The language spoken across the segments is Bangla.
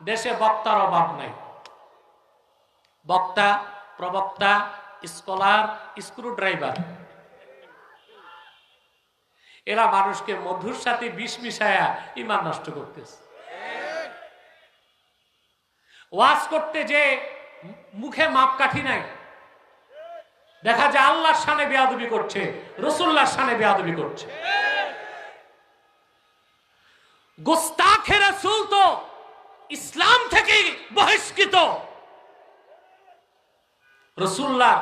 দেশে বক্তার অভাব নাই। বক্তা, প্রবক্তা, স্কলার স্ক্রু ড্রাইভার এরা মানুষকে মধুর সাথে বিষ মিশায়া ইমান নষ্ট করতেছে। ওয়াজ করতে যে মুখে মাপকাঠি নাই। দেখা যায় আল্লাহর সানে বেয়াদবি করছে রসুল্লাহর সানে বেয়াদবি করছে। গোস্তাখে রসুল তো ইসলাম থেকে বহিষ্কৃত। রসুল্লাহ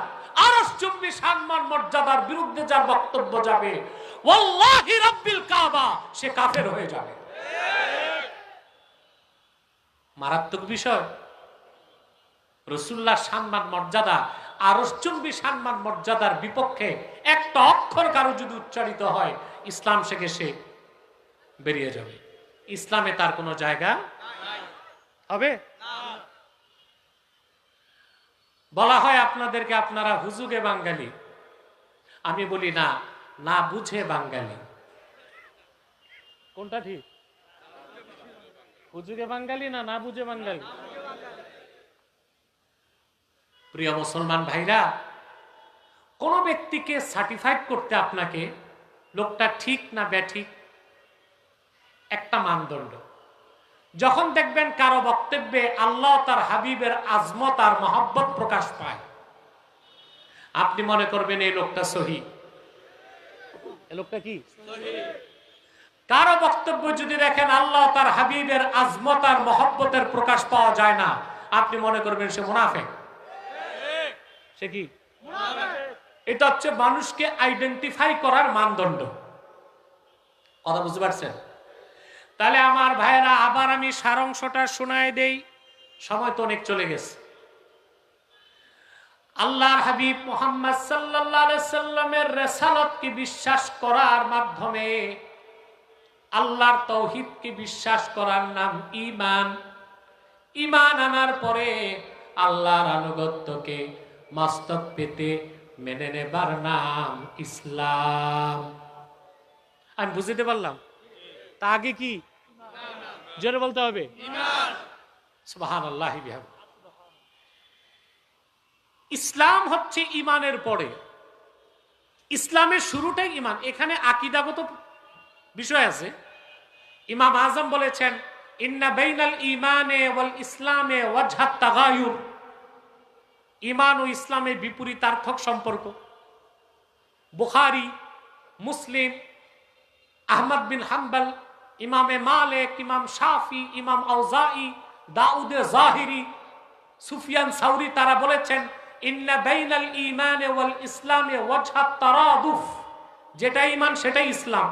মর্যাদার বিপক্ষে একটা অক্ষর কারও যদি উচ্চারিত হয়, ইসলাম শেখে সে বেরিয়ে যাবে। ইসলামে তার কোনো জায়গা হবে? বলা হয় আপনাদেরকে আপনারা হুজুগে বাঙালি। আমি বলি না না বুঝে বাঙালি। কোনটা ঠিক? হুজুগে বাঙালি না না বুঝে বাঙালি? প্রিয় মুসলমান ভাইরা, কোন ব্যক্তিকে সার্টিফাইড করতে আপনাকে লোকটা ঠিক না ব্যাঠিক, একটা মানদণ্ড। যখন দেখবেন কারও বক্তব্যে আল্লাহ তার হাবিবের আজমত আর মহব্বত প্রকাশ পায়। আপনি মনে করবেন এই লোকটা সহি। লোকটা কি? কারও বক্তব্য যদি দেখেন আল্লাহ তার হাবিবের আজমত আর মহব্বতের প্রকাশ পাওয়া যায় না আপনি মনে করবেন সে মুনাফে সে কি? এটা হচ্ছে মানুষকে আইডেন্টিফাই করার মানদণ্ড। কথা বুঝতে পারছেন? তাহলে আমার ভাইরা আবার আমি সারাংশটা শোনায় দেই। সময় তো অনেক চলে গেছে। আল্লাহর হাবিব মোহাম্মদ সাল্লামের রেসালতকে বিশ্বাস করার মাধ্যমে আল্লাহর তৌহিদকে বিশ্বাস করার নাম ইমান ইমান আনার পরে আল্লাহর আনুগত্যকে মস্তক পেতে মেনে নেবার নাম ইসলাম। আমি বুঝতে পারলাম? তা আগে কি? জোরে বলতে হবে। ইসলাম হচ্ছে ইমানের পরে। ইসলামের শুরুটাই ইমান এখানে আকিদাগত বিষয় আছে। ইমাম আজম বলেছেন, ইন্না বেইনাল ইমানে ওয়াল ইসলামে ওয়াজহাত তাগায়ুর। ইমান ও ইসলামের বিপরীতার্থক সম্পর্ক। বুখারি, মুসলিম, আহমদ বিন হাম্বল ইমামে মালেক, ইমাম শাফি, ইমাম আউজাই, দাউদে জাহিরি, সুফিয়ান সাউরি, তারা বলেছেন, ইন্না বাইনাল ইমানে ওয়াল ইসলামে ওয়াজহাত তারাদুফ। যেটা ইমান সেটাই ইসলাম।